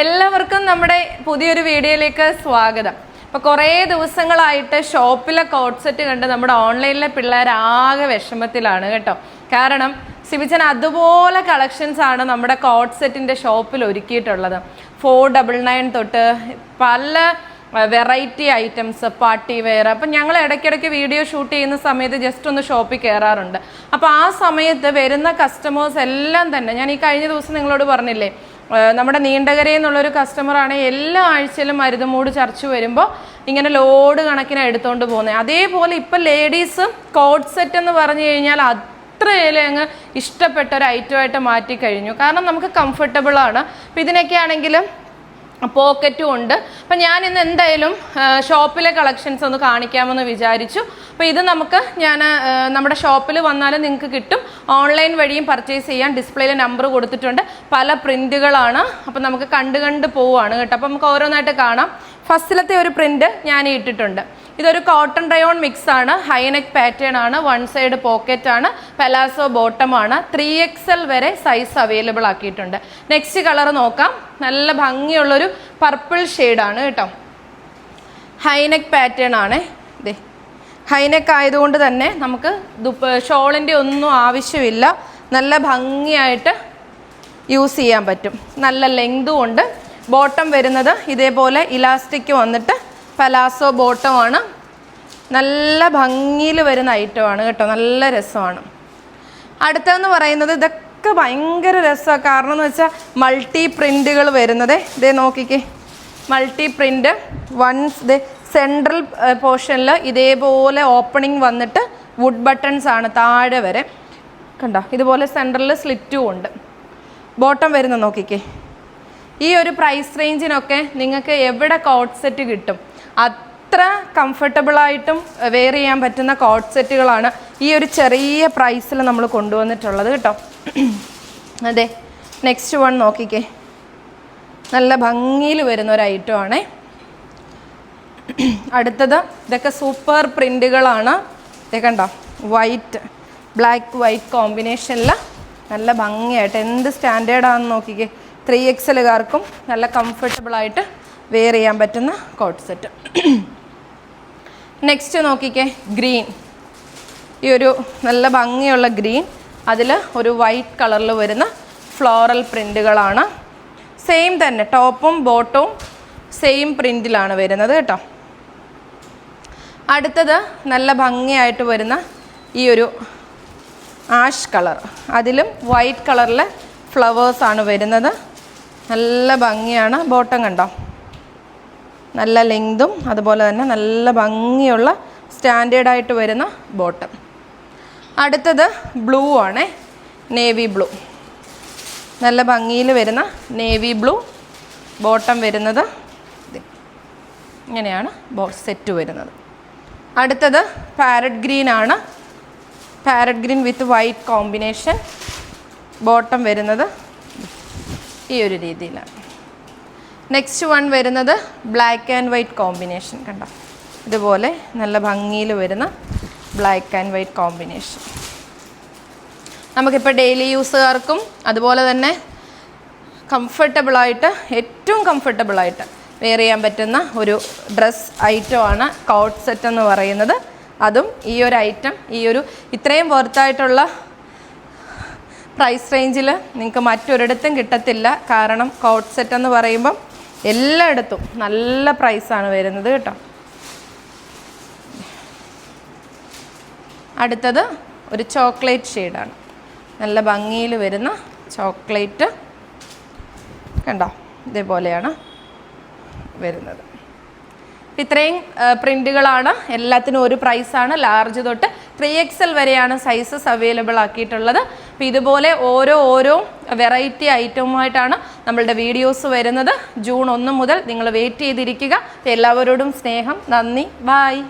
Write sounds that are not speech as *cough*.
എല്ലാവർക്കും നമ്മുടെ പുതിയൊരു വീഡിയോയിലേക്ക് സ്വാഗതം. ഇപ്പൊ കുറേ ദിവസങ്ങളായിട്ട് ഷോപ്പിലെ കോട്ട് സെറ്റ് കണ്ട് നമ്മുടെ ഓൺലൈനിലെ പിള്ളേർ ആകെ വിഷമത്തിലാണ് കേട്ടോ. കാരണം സിബിച്ചൻ അതുപോലെ കളക്ഷൻസ് ആണ് നമ്മുടെ കോട്ട് സെറ്റിന്റെ ഷോപ്പിൽ ഒരുക്കിയിട്ടുള്ളത്. ഫോർ ഡബിൾ നയൻ തൊട്ട് പല വെറൈറ്റി ഐറ്റംസ് പാർട്ടി വെയർ അപ്പം ഞങ്ങൾ ഇടയ്ക്കിടയ്ക്ക് വീഡിയോ ഷൂട്ട് ചെയ്യുന്ന സമയത്ത് ജസ്റ്റ് ഒന്ന് ഷോപ്പിൽ കയറാറുണ്ട് അപ്പോൾ ആ സമയത്ത് വരുന്ന കസ്റ്റമേഴ്സ് എല്ലാം തന്നെ ഞാൻ ഈ കഴിഞ്ഞ ദിവസം നിങ്ങളോട് പറഞ്ഞില്ലേ നമ്മുടെ നീണ്ടകരയിൽ നിന്നുള്ളൊരു കസ്റ്റമറാണ് എല്ലാ ആഴ്ചയിലും മരുതമൂട് ചർച്ച വരുമ്പോൾ ഇങ്ങനെ ലോഡ് കണക്കിനാണ് എടുത്തുകൊണ്ട് പോകുന്നത് അതേപോലെ ഇപ്പം ലേഡീസ് കോഡ് സെറ്റ് എന്ന് പറഞ്ഞു കഴിഞ്ഞാൽ അത്രയേറെ അങ്ങ് ഇഷ്ടപ്പെട്ട ഒരു ഐറ്റമായിട്ട് മാറ്റി കഴിഞ്ഞു. കാരണം നമുക്ക് കംഫർട്ടബിൾ ആണ്. അപ്പം ഇതിനൊക്കെ ആണെങ്കിലും പോക്കറ്റും ഉണ്ട്. അപ്പം ഞാൻ ഇന്ന് എന്തായാലും ഷോപ്പിലെ കളക്ഷൻസ് ഒന്ന് കാണിക്കാമെന്ന് വിചാരിച്ചു. അപ്പോൾ ഇത് നമുക്ക് ഞാൻ നമ്മുടെ ഷോപ്പിൽ വന്നാലും നിങ്ങൾക്ക് കിട്ടും. ഓൺലൈൻ വഴിയും പർച്ചേസ് ചെയ്യാൻ ഡിസ്പ്ലേയിൽ നമ്പർ കൊടുത്തിട്ടുണ്ട്. പല പ്രിന്റുകളാണ് അപ്പം നമുക്ക് കണ്ട് കണ്ട് പോവുകയാണ് കേട്ടോ. അപ്പം നമുക്ക് ഓരോന്നായിട്ട് കാണാം. ഫസ്റ്റിലത്തെ ഒരു പ്രിന്റ് ഞാൻ ഇട്ടിട്ടുണ്ട്. ഇതൊരു കോട്ടൺ റയോൺ മിക്സ് ആണ്. ഹൈനെക്ക് പാറ്റേൺ ആണ്. വൺ സൈഡ് പോക്കറ്റ് ആണ്. പലാസോ ബോട്ടം ആണ്. ത്രീ എക്സ് എൽ വരെ സൈസ് അവൈലബിൾ ആക്കിയിട്ടുണ്ട്. നെക്സ്റ്റ് കളർ നോക്കാം. നല്ല ഭംഗിയുള്ളൊരു പർപ്പിൾ ഷെയ്ഡാണ് കേട്ടോ. ഹൈനെക്ക് പാറ്റേൺ ആണ്. ഇതേ ഹൈനെക്ക് ആയതുകൊണ്ട് തന്നെ നമുക്ക് ദുപ്പ ഷോളിന്റെ ഒന്നും ആവശ്യമില്ല. നല്ല ഭംഗിയായിട്ട് യൂസ് ചെയ്യാൻ പറ്റും. നല്ല ലെങ്തും ഉണ്ട് ബോട്ടം വരുന്നത് ഇതേപോലെ ഇലാസ്റ്റിക് വന്നിട്ട് പലാസോ ബോട്ടമാണ് നല്ല ഭംഗിയിൽ വരുന്ന ഐറ്റമാണ് കേട്ടോ. നല്ല രസമാണ്. അടുത്തതെന്ന് പറയുന്നത് ഇതൊക്കെ ഭയങ്കര രസമാണ് കാരണം എന്ന് വെച്ചാൽ മൾട്ടി പ്രിന്റുകൾ വരുന്നത്. ഇതേ നോക്കിക്കേ. മൾട്ടി പ്രിന്റ് വൺസ് ദേ സെൻട്രൽ പോർഷനിൽ ഇതേപോലെ ഓപ്പണിംഗ് വന്നിട്ട് വുഡ് ബട്ടൺസ് ആണ് താഴെ വരെ. കണ്ട? ഇതുപോലെ സെൻട്രലിൽ സ്ലിറ്റും ഉണ്ട്. ബോട്ടം വരുന്ന നോക്കിക്കേ. ഈ ഒരു പ്രൈസ് റേഞ്ചിനൊക്കെ നിങ്ങൾക്ക് എവിടെ കോട്ട് സെറ്റ് കിട്ടും? അത്ര കംഫർട്ടബിളായിട്ടും വെയർ ചെയ്യാൻ പറ്റുന്ന കോട്ട് സെറ്റുകളാണ് ഈ ഒരു ചെറിയ പ്രൈസിൽ നമ്മൾ കൊണ്ടുവന്നിട്ടുള്ളത് കേട്ടോ. *clears throat* അതെ നെക്സ്റ്റ് വൺ നോക്കിക്കേ. നല്ല ഭംഗിയിൽ വരുന്ന ഒരു ഐറ്റം ആണേ. *clears throat* അടുത്തത് ഇതൊക്കെ സൂപ്പർ പ്രിന്റുകളാണ് ഇത് കണ്ടോ? വൈറ്റ് ബ്ലാക്ക് വൈറ്റ് കോമ്പിനേഷനിൽ നല്ല ഭംഗിയായിട്ട് എന്ത് സ്റ്റാൻഡേർഡാണെന്ന് നോക്കിക്കേ. ത്രീ എക്സലുകാർക്കും നല്ല കംഫർട്ടബിളായിട്ട് വെയർ ചെയ്യാൻ പറ്റുന്ന കോട്ട് സെറ്റ് *clears throat* നെക്സ്റ്റ് നോക്കിക്കേ ഗ്രീൻ ഈ ഒരു നല്ല ഭംഗിയുള്ള ഗ്രീൻ അതിൽ ഒരു വൈറ്റ് കളറിൽ വരുന്ന ഫ്ലോറൽ പ്രിന്റുകളാണ് സെയിം തന്നെ ടോപ്പും ബോട്ടവും സെയിം പ്രിന്റിലാണ് വരുന്നത് കേട്ടോ. അടുത്തത് നല്ല ഭംഗിയായിട്ട് വരുന്ന ഈ ഒരു ആഷ് കളർ അതിലും വൈറ്റ് കളറിലെ ഫ്ലവേഴ്സാണ് വരുന്നത്. നല്ല ഭംഗിയാണ് ബോട്ടം കണ്ടോ? നല്ല ലെങ്തും അതുപോലെ തന്നെ നല്ല ഭംഗിയുള്ള സ്റ്റാൻഡേർഡായിട്ട് വരുന്ന ബോട്ടം. അടുത്തത് ബ്ലൂ ആണേ നേവി ബ്ലൂ. നല്ല ഭംഗിയിൽ വരുന്ന നേവി ബ്ലൂ ബോട്ടം വരുന്നത്. ഇങ്ങനെയാണ് ബോ സെറ്റ് വരുന്നത്. അടുത്തത് പാരറ്റ് ഗ്രീൻ ആണ്. Parrot green with white combination bottom വരുന്നത് ഈ ഒരു രീതിയിലാണ്. നെക്സ്റ്റ് വൺ വരുന്നത് ബ്ലാക്ക് ആൻഡ് വൈറ്റ് കോമ്പിനേഷൻ കണ്ടോ? ഇതുപോലെ നല്ല ഭംഗിയിൽ വരുന്ന ബ്ലാക്ക് ആൻഡ് വൈറ്റ് കോമ്പിനേഷൻ നമുക്കിപ്പോൾ ഡെയിലി യൂസുകാർക്കും അതുപോലെ തന്നെ കംഫർട്ടബിളായിട്ട് ഏറ്റവും കംഫർട്ടബിളായിട്ട് വെയർ ചെയ്യാൻ പറ്റുന്ന ഒരു ഡ്രസ് ഐറ്റമാണ് കോട്ട് സെറ്റ് എന്ന് പറയുന്നത്. അതും ഈ ഒരു ഐറ്റം ഈ ഒരു ഇത്രയും വർത്തായിട്ടുള്ള പ്രൈസ് റേഞ്ചിൽ നിങ്ങൾക്ക് മറ്റൊരിടത്തും കിട്ടത്തില്ല. കാരണം കോട്ട് സെറ്റ് എന്ന് പറയുമ്പം എല്ലായിടത്തും നല്ല പ്രൈസാണ് വരുന്നത് കേട്ടോ. അടുത്തത് ഒരു ചോക്ലേറ്റ് ഷെയ്ഡാണ് നല്ല ഭംഗിയിൽ വരുന്ന ചോക്ലേറ്റ് കണ്ടോ? ഇതേപോലെയാണ് വരുന്നത്. ഇത്രയും പ്രിന്റുകളാണ് എല്ലാത്തിനും ഒരു പ്രൈസാണ് ലാർജ് തൊട്ട് ത്രീ എക്സ് എൽ വരെയാണ് സൈസസ് അവൈലബിൾ ആക്കിയിട്ടുള്ളത്. അപ്പോൾ ഇതുപോലെ ഓരോ ഓരോ വെറൈറ്റി ഐറ്റവുമായിട്ടാണ് നമ്മളുടെ വീഡിയോസ് വരുന്നത്. ജൂൺ ഒന്ന് മുതൽ നിങ്ങൾ വെയിറ്റ് ചെയ്തിരിക്കുക. എല്ലാവരോടും സ്നേഹം. നന്ദി. ബായ്